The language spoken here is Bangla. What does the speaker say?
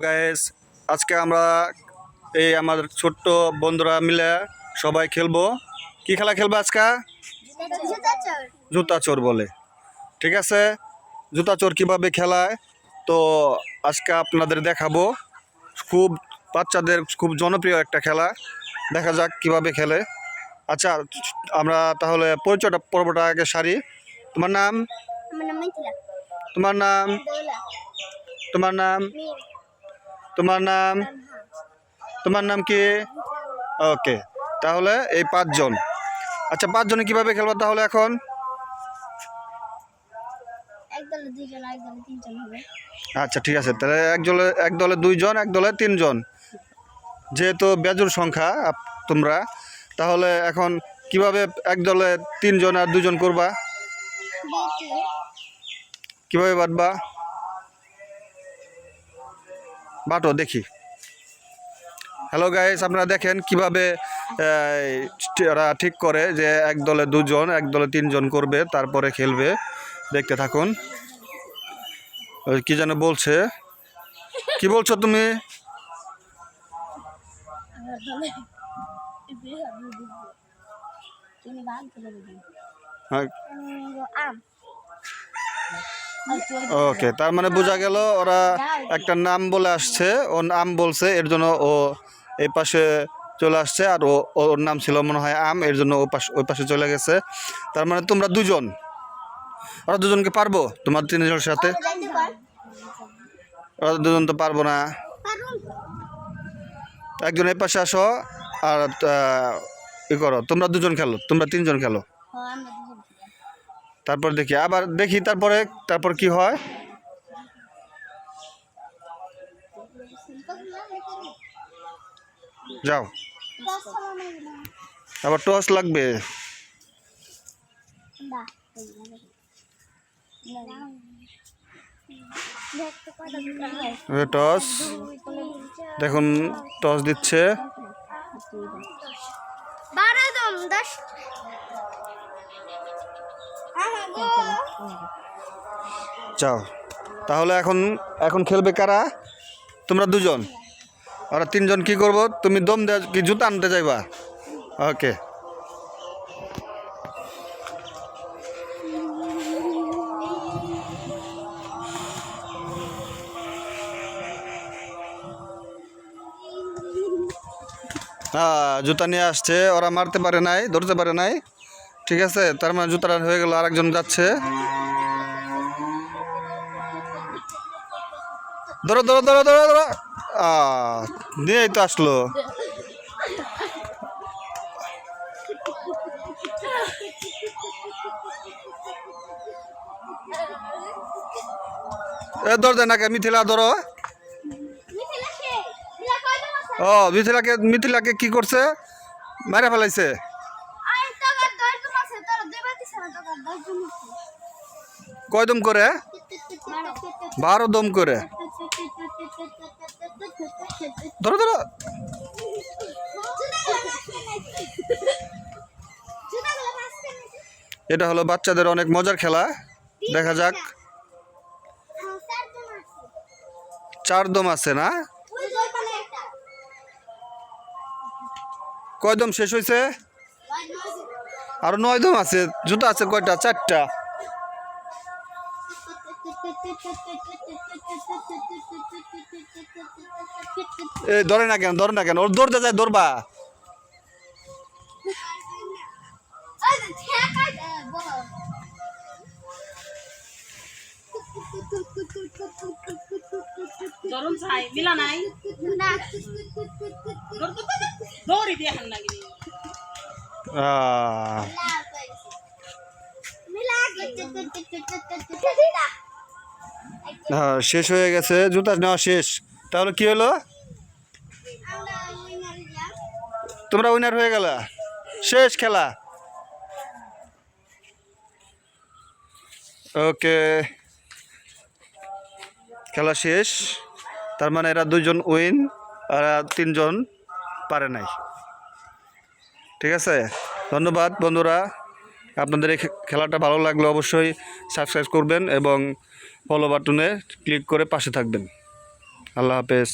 গাইস আজকে আমরা এই আমাদের ছোট্ট বন্ধুরা মিলে সবাই খেলব। কি খেলা খেলব আজকে? জুতা চোর বলে। ঠিক আছে? জুতা চোর কীভাবে খেলায়? তো আজকে আপনাদের দেখাবো। খুব বাচ্চাদের খুব জনপ্রিয় একটা খেলা। দেখা যাক কীভাবে খেলে। আচ্ছা আমরা তাহলে পরিচয়টা পর্বটা আগে সারি। তোমার নাম? আমার তোমার নাম? তোমার নাম? তোমার নাম? তোমার নাম কি? ওকে তাহলে এই পাঁচজন। আচ্ছা পাঁচজনে কীভাবে খেলব তাহলে এখন? আচ্ছা ঠিক আছে। তাহলে এক দলে এক দলে দুইজন এক দলে তিনজন। যেহেতু বেজুর সংখ্যা তোমরা তাহলে এখন কীভাবে এক দলে তিনজন আর দুজন করবা? কীভাবে বাটবা বাটো দেখি। হ্যালো গাইস আপনারা দেখেন কীভাবে ওরা ঠিক করে যে এক দলে দুজন এক দলে তিনজন করবে তারপরে খেলবে। দেখতে থাকুন। ওই কি যেন বলছে? কি বলছো তুমি? হ্যাঁ, ওকে তার মানে বোঝা গেল ওরা একটা নাম বলে আসছে, ও নাম বলছে, এর জন্য ও এই পাশে চলে আসছে, আর ও, ওর নাম ছিল মনে হয় আম, এর জন্য ও পাশে, ওই পাশে চলে গেছে। তার মানে তোমরা দুজন, ওরা দুজনকে পারব তোমার তিনজনের সাথে? ওরা দুজন তো পারব না। একজন এই পাশে আসো, আর ই করো, তোমরা দুজন খেলো, তোমরা তিনজন খেলো। তারপর দেখি, আবার দেখি তারপরে, তারপর কি হয়? যাও। আবার টস লাগবে। টস দেখুন টস দিচ্ছে। যাও তাহলে এখন এখন খেলবে কারা? তোমরা দুজন। ওরা তিনজন কি করব? তুমি দম দে কি জুতা আনতে যাইবা? ওকে। হ্যাঁ জুতা নিয়ে আসছে। ওরা মারতে পারে নাই, ধরতে পারে নাই। ঠিক আছে? তার মানে জুতাটা হয়ে গেল আরেকজন যাচ্ছে। ধরো ধরো ধরো ধরো ধরো। আ, নিয়েই তো আসলো। এ ধর দে নাকি মিথিলা ধরো? ও মিথিলাকে মিথিলাকে কি করছে? মারা ফেলাইছে আর তোকার দশজন আছে, তোর দুইবার দিছে আছে। কয়দম করে? বারো দম করে। ধরো ধরো। এটা হলো বাচ্চাদের অনেক মজার খেলা। দেখা যাক। চার দম আছে না? কয় দম শেষ হয়েছে আরও নয় দম আছে জুতা আছে কয়টা? চারটা। এই ধরে না কেন ধরে না কেন ওর দৌড়তে যায় দৌড়বা। ধরুন চাই মিলা নাই? দৌড়ি দিয়ে হান হ্যাঁ শেষ হয়ে গেছে। জুতা নেওয়া শেষ। তাহলে কি হলো? তোমরা উইনার হয়ে গেল। শেষ খেলা। ওকে। খেলা শেষ। তার মানে এরা দুইজন উইন আর তিনজন পারে নাই। ঠিক আছে? ধন্যবাদ, বন্ধুরা। আপনাদের এই খেলাটা ভালো লাগলে অবশ্যই সাবস্ক্রাইব করবেন এবং ফলো বাটনে ক্লিক করে পাশে থাকবেন। আল্লাহ হাফেজ।